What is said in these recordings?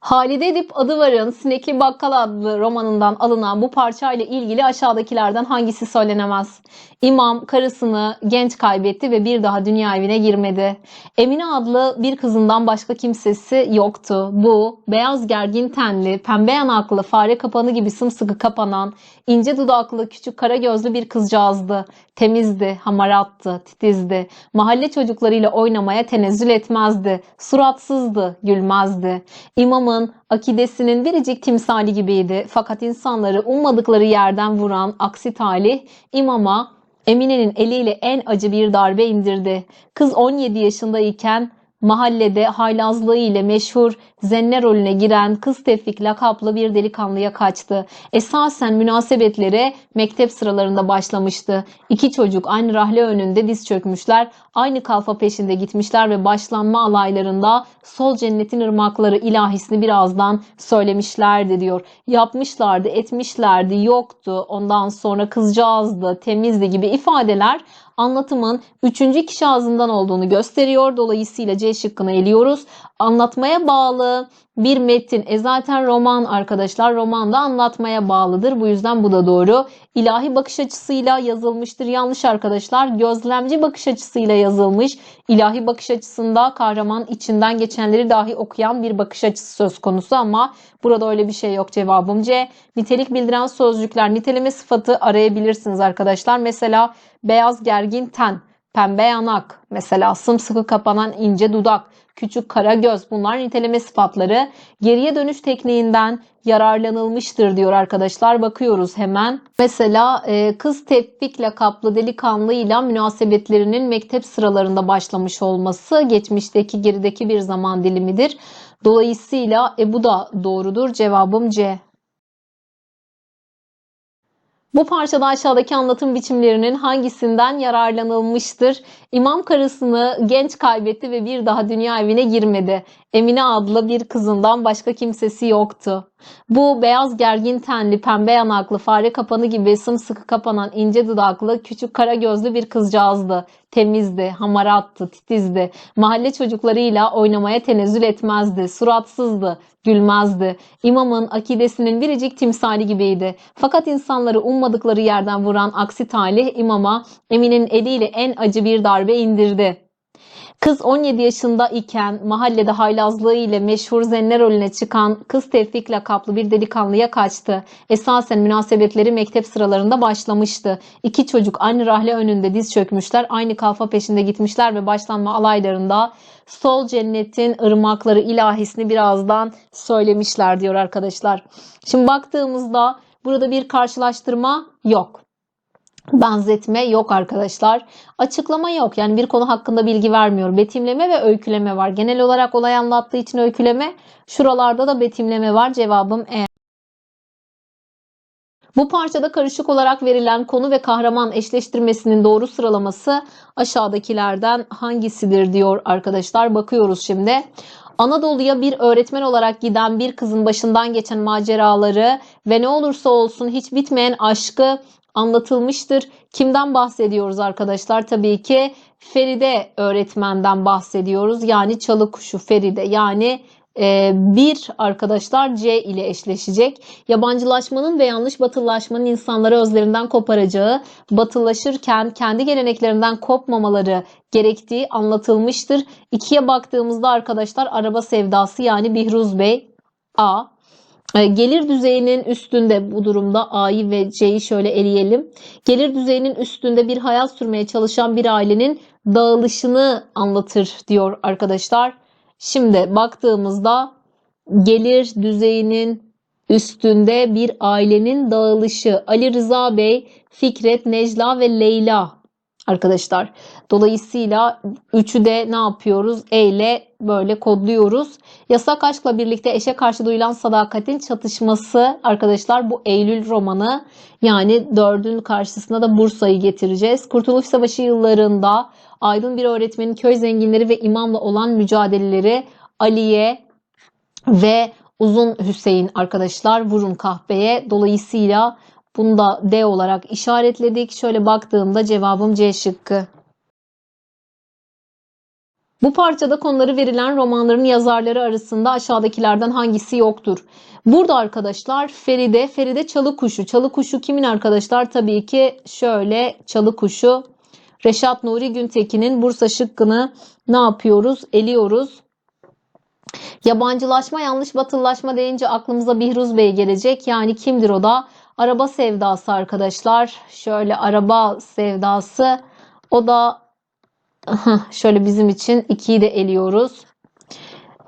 Halide Edip Adıvar'ın Sinekli Bakkal adlı romanından alınan bu parçayla ilgili aşağıdakilerden hangisi söylenemez? İmam karısını genç kaybetti ve bir daha dünya evine girmedi. Emine adlı bir kızından başka kimsesi yoktu. Bu beyaz gergin tenli, pembe yanaklı, fare kapanı gibi sımsıkı kapanan, ince dudaklı, küçük kara gözlü bir kızcağızdı. Temizdi, hamarattı, titizdi. Mahalle çocuklarıyla oynamaya tenezzül etmezdi. Suratsızdı, gülmezdi. İmamın akidesinin biricik timsali gibiydi. Fakat insanları ummadıkları yerden vuran aksi talih imama Emine'nin eliyle en acı bir darbe indirdi. Kız 17 yaşındayken mahallede haylazlığı ile meşhur zenne rolüne giren kız Tevfik lakaplı bir delikanlıya kaçtı. Esasen münasebetleri mektep sıralarında başlamıştı. İki çocuk aynı rahle önünde diz çökmüşler, aynı kalfa peşinde gitmişler ve başlanma alaylarında sol cennetin ırmakları ilahisini birazdan söylemişlerdi diyor. Yapmışlardı, etmişlerdi, yoktu, ondan sonra kızcağızdı, temizdi gibi ifadeler anlatımın üçüncü kişi ağzından olduğunu gösteriyor. Dolayısıyla C şıkkını eliyoruz. Anlatmaya bağlı bir metin. E zaten roman arkadaşlar. Roman da anlatmaya bağlıdır. Bu yüzden bu da doğru. İlahi bakış açısıyla yazılmıştır. Yanlış arkadaşlar. Gözlemci bakış açısıyla yazılmış. İlahi bakış açısında kahraman içinden geçenleri dahi okuyan bir bakış açısı söz konusu ama burada öyle bir şey yok cevabım C. Nitelik bildiren sözcükler niteleme sıfatı arayabilirsiniz arkadaşlar. Mesela beyaz gergin ten, pembe yanak, mesela sımsıkı kapanan ince dudak, küçük kara göz bunlar niteleme sıfatları. Geriye dönüş tekniğinden yararlanılmıştır diyor arkadaşlar. Bakıyoruz hemen. Mesela e, kız tevfik lakaplı delikanlıyla münasebetlerinin mektep sıralarında başlamış olması geçmişteki gerideki bir zaman dilimidir. Dolayısıyla e, bu da doğrudur. Cevabım C. Bu parçada aşağıdaki anlatım biçimlerinin hangisinden yararlanılmıştır? İmam karısını genç kaybetti ve bir daha dünya evine girmedi. Emine adlı bir kızından başka kimsesi yoktu. Bu beyaz gergin tenli, pembe yanaklı, fare kapanı gibi sımsıkı kapanan ince dudaklı, küçük kara gözlü bir kızcağızdı. Temizdi, hamarattı, titizdi. Mahalle çocuklarıyla oynamaya tenezzül etmezdi. Suratsızdı, gülmezdi. İmamın akidesinin biricik timsali gibiydi. Fakat insanları ummadıkları yerden vuran aksi talih imama Emine'nin eliyle en acı bir darbe indirdi. Kız 17 yaşında iken mahallede haylazlığı ile meşhur zenne rolüne çıkan kız Tevfik lakaplı bir delikanlıya kaçtı. Esasen münasebetleri mektep sıralarında başlamıştı. İki çocuk aynı rahle önünde diz çökmüşler, aynı kalfa peşinde gitmişler ve başlanma alaylarında sol cennetin ırmakları ilahisini birazdan söylemişler diyor arkadaşlar. Şimdi baktığımızda burada bir karşılaştırma yok benzetme yok arkadaşlar. Açıklama yok. Yani bir konu hakkında bilgi vermiyor. Betimleme ve öyküleme var. Genel olarak olay anlattığı için öyküleme. Şuralarda da betimleme var. Cevabım E. Bu parçada karışık olarak verilen konu ve kahraman eşleştirmesinin doğru sıralaması aşağıdakilerden hangisidir diyor arkadaşlar. Bakıyoruz şimdi. Anadolu'ya bir öğretmen olarak giden bir kızın başından geçen maceraları ve ne olursa olsun hiç bitmeyen aşkı anlatılmıştır. Kimden bahsediyoruz arkadaşlar? Tabii ki Feride öğretmenden bahsediyoruz. Yani çalı kuşu Feride. Yani e, bir arkadaşlar C ile eşleşecek. Yabancılaşmanın ve yanlış batılılaşmanın insanları özlerinden koparacağı, batılılaşırken kendi geleneklerinden kopmamaları gerektiği anlatılmıştır. İkiye baktığımızda arkadaşlar araba sevdası yani Bihruz Bey A. E, gelir düzeyinin üstünde bu durumda A'yı ve C'yi şöyle eleyelim. Gelir düzeyinin üstünde bir hayat sürmeye çalışan bir ailenin dağılışını anlatır diyor arkadaşlar. Şimdi baktığımızda gelir düzeyinin üstünde bir ailenin dağılışı Ali Rıza Bey, Fikret, Necla ve Leyla arkadaşlar. Dolayısıyla üçü de ne yapıyoruz? E ile böyle kodluyoruz. Yasak aşkla birlikte eşe karşı duyulan sadakatin çatışması arkadaşlar bu Eylül romanı. Yani dördün karşısına da Bursa'yı getireceğiz. Kurtuluş Savaşı yıllarında aydın bir öğretmenin köy zenginleri ve imamla olan mücadeleleri Aliye ve Uzun Hüseyin arkadaşlar vurun kahveye. Dolayısıyla bunu da D olarak işaretledik. Şöyle baktığımda cevabım C şıkkı. Bu parçada konuları verilen romanların yazarları arasında aşağıdakilerden hangisi yoktur? Burada arkadaşlar Feride, Feride Çalıkuşu. Çalıkuşu kimin arkadaşlar? Tabii ki şöyle Çalıkuşu. Reşat Nuri Güntekin'in Bursa şıkkını ne yapıyoruz? Eliyoruz. Yabancılaşma, yanlış batılılaşma deyince aklımıza Bihruz Bey gelecek. Yani kimdir o da? Araba sevdası arkadaşlar. Şöyle araba sevdası. O da şöyle bizim için ikiyi de eliyoruz.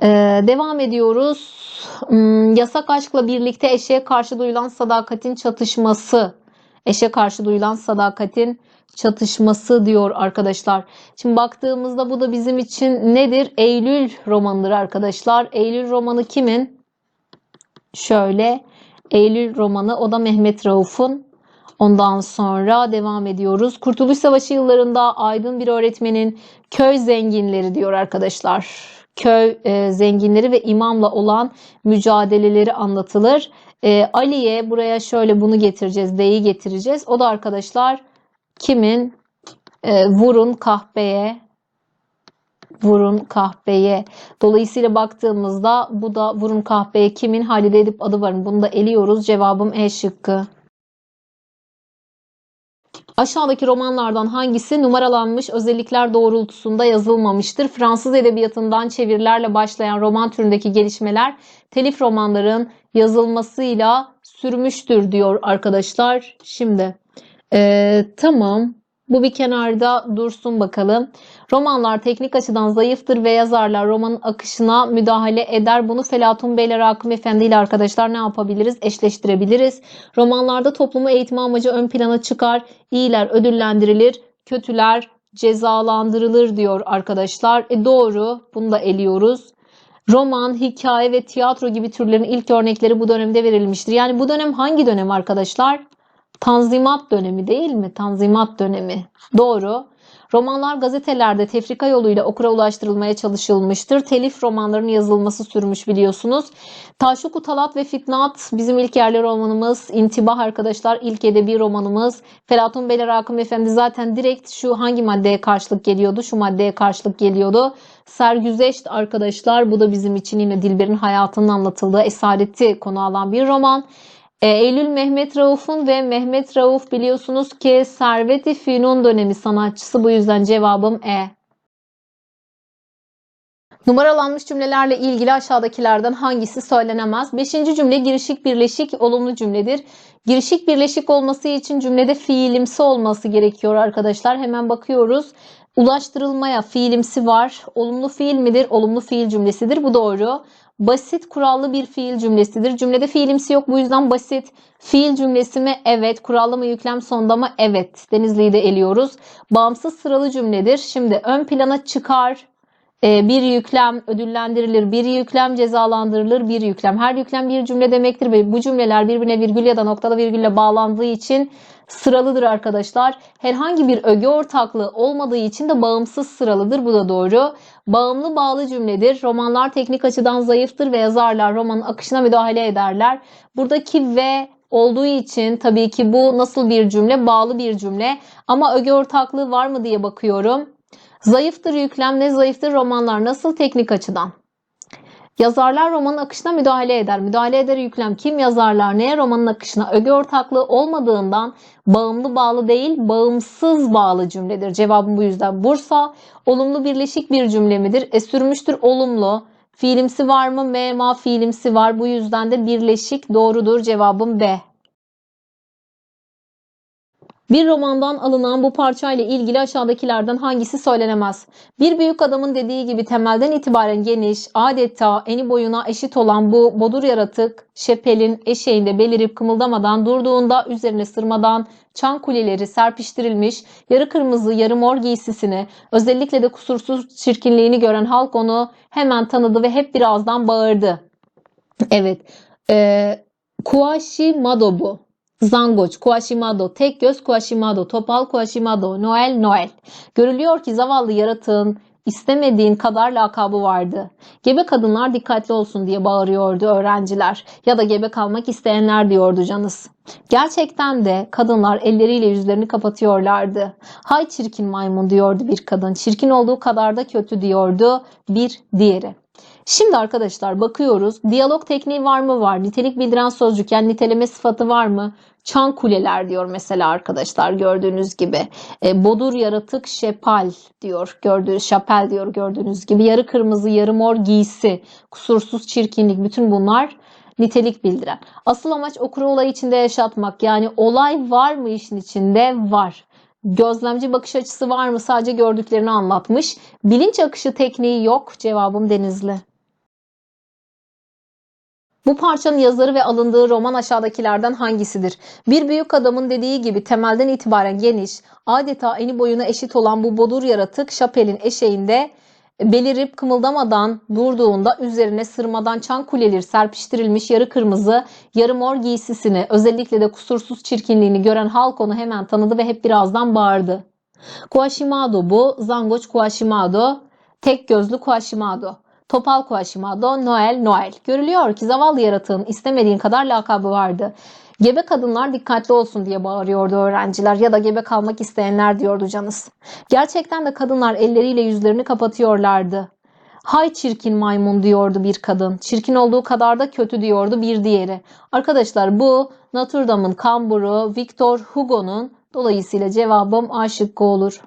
Ee, devam ediyoruz. Hmm, yasak aşkla birlikte eşeğe karşı duyulan sadakatin çatışması. Eşe karşı duyulan sadakatin çatışması diyor arkadaşlar. Şimdi baktığımızda bu da bizim için nedir? Eylül romanıdır arkadaşlar. Eylül romanı kimin? Şöyle Eylül romanı o da Mehmet Rauf'un. Ondan sonra devam ediyoruz. Kurtuluş Savaşı yıllarında aydın bir öğretmenin köy zenginleri diyor arkadaşlar. Köy e, zenginleri ve imamla olan mücadeleleri anlatılır. E, Ali'ye buraya şöyle bunu getireceğiz, D'yi getireceğiz. O da arkadaşlar kimin? E, vurun kahpeye, vurun kahpeye. Dolayısıyla baktığımızda bu da vurun kahpeye kimin? Halide Edip adı var. Bunu da eliyoruz. Cevabım E şıkkı. Aşağıdaki romanlardan hangisi numaralanmış özellikler doğrultusunda yazılmamıştır? Fransız edebiyatından çevirilerle başlayan roman türündeki gelişmeler telif romanların yazılmasıyla sürmüştür diyor arkadaşlar. Şimdi ee, tamam bu bir kenarda dursun bakalım. Romanlar teknik açıdan zayıftır ve yazarlar romanın akışına müdahale eder. Bunu Felatun Beyler Hakkım Efendi ile arkadaşlar ne yapabiliriz? Eşleştirebiliriz. Romanlarda toplumu eğitme amacı ön plana çıkar. İyiler ödüllendirilir, kötüler cezalandırılır diyor arkadaşlar. E doğru. Bunu da eliyoruz. Roman, hikaye ve tiyatro gibi türlerin ilk örnekleri bu dönemde verilmiştir. Yani bu dönem hangi dönem arkadaşlar? Tanzimat dönemi değil mi? Tanzimat dönemi. Doğru. Romanlar gazetelerde tefrika yoluyla okura ulaştırılmaya çalışılmıştır. Telif romanların yazılması sürmüş biliyorsunuz. Taşuku Talat ve Fitnat bizim ilk yerli romanımız. İntibah arkadaşlar ilk edebi romanımız. Felatun Beyler Hakim Efendi zaten direkt şu hangi maddeye karşılık geliyordu? Şu maddeye karşılık geliyordu. Sergüzeşt arkadaşlar bu da bizim için yine Dilber'in hayatının anlatıldığı esareti konu alan bir roman. E, Eylül Mehmet Rauf'un ve Mehmet Rauf biliyorsunuz ki Servet-i Fünun dönemi sanatçısı. Bu yüzden cevabım E. Numaralanmış cümlelerle ilgili aşağıdakilerden hangisi söylenemez? Beşinci cümle girişik birleşik olumlu cümledir. Girişik birleşik olması için cümlede fiilimsi olması gerekiyor arkadaşlar. Hemen bakıyoruz. Ulaştırılmaya fiilimsi var. Olumlu fiil midir? Olumlu fiil cümlesidir. Bu doğru. Basit kurallı bir fiil cümlesidir. Cümlede fiilimsi yok bu yüzden basit. Fiil cümlesi mi? Evet. Kurallı mı yüklem sonda mı? Evet. Denizli'yi de eliyoruz. Bağımsız sıralı cümledir. Şimdi ön plana çıkar. Ee, bir yüklem ödüllendirilir, bir yüklem cezalandırılır, bir yüklem. Her yüklem bir cümle demektir ve bu cümleler birbirine virgül ya da noktalı virgülle bağlandığı için sıralıdır arkadaşlar. Herhangi bir öge ortaklığı olmadığı için de bağımsız sıralıdır. Bu da doğru. Bağımlı bağlı cümledir. Romanlar teknik açıdan zayıftır ve yazarlar romanın akışına müdahale ederler. Buradaki ve olduğu için tabii ki bu nasıl bir cümle? Bağlı bir cümle. Ama öge ortaklığı var mı diye bakıyorum. Zayıftır yüklem ne zayıftır romanlar nasıl teknik açıdan? Yazarlar romanın akışına müdahale eder. Müdahale eder yüklem kim yazarlar neye romanın akışına öge ortaklığı olmadığından bağımlı bağlı değil bağımsız bağlı cümledir. Cevabım bu yüzden Bursa. Olumlu birleşik bir cümle midir? E sürmüştür olumlu. Fiilimsi var mı? M, ma fiilimsi var. Bu yüzden de birleşik doğrudur. Cevabım B. Bir romandan alınan bu parçayla ilgili aşağıdakilerden hangisi söylenemez? Bir büyük adamın dediği gibi temelden itibaren geniş, adeta eni boyuna eşit olan bu bodur yaratık, şepelin eşeğinde belirip kımıldamadan durduğunda üzerine sırmadan çan kuleleri serpiştirilmiş, yarı kırmızı yarı mor giysisini, özellikle de kusursuz çirkinliğini gören halk onu hemen tanıdı ve hep birazdan bağırdı. Evet, ee, Kuashimado bu. Zangoç, Quashimado, tek göz Quashimado, topal Quashimado, Noel, Noel. Görülüyor ki zavallı yaratığın istemediğin kadar lakabı vardı. Gebe kadınlar dikkatli olsun diye bağırıyordu öğrenciler ya da gebe kalmak isteyenler diyordu canız. Gerçekten de kadınlar elleriyle yüzlerini kapatıyorlardı. Hay çirkin maymun diyordu bir kadın. Çirkin olduğu kadar da kötü diyordu bir diğeri. Şimdi arkadaşlar bakıyoruz. Diyalog tekniği var mı? Var. Nitelik bildiren sözcük yani niteleme sıfatı var mı? Çan kuleler diyor mesela arkadaşlar gördüğünüz gibi. E, bodur yaratık şepal diyor. Gördüğünüz şapel diyor gördüğünüz gibi. Yarı kırmızı yarı mor giysi. Kusursuz çirkinlik bütün bunlar nitelik bildiren. Asıl amaç okuru olay içinde yaşatmak. Yani olay var mı işin içinde? Var. Gözlemci bakış açısı var mı? Sadece gördüklerini anlatmış. Bilinç akışı tekniği yok. Cevabım Denizli. Bu parçanın yazarı ve alındığı roman aşağıdakilerden hangisidir? Bir büyük adamın dediği gibi temelden itibaren geniş, adeta eni boyuna eşit olan bu bodur yaratık şapelin eşeğinde belirip kımıldamadan durduğunda üzerine sırmadan çan kuleleri serpiştirilmiş yarı kırmızı, yarı mor giysisini özellikle de kusursuz çirkinliğini gören halk onu hemen tanıdı ve hep birazdan bağırdı. Quashimado bu, Zangoç Quashimado, tek gözlü Quashimado. Topal Quashimado, Noel, Noel. Görülüyor ki zavallı yaratığın istemediğin kadar lakabı vardı. Gebe kadınlar dikkatli olsun diye bağırıyordu öğrenciler ya da gebe kalmak isteyenler diyordu canız. Gerçekten de kadınlar elleriyle yüzlerini kapatıyorlardı. Hay çirkin maymun diyordu bir kadın. Çirkin olduğu kadar da kötü diyordu bir diğeri. Arkadaşlar bu Notre Dame'ın kamburu Victor Hugo'nun dolayısıyla cevabım A şıkkı olur.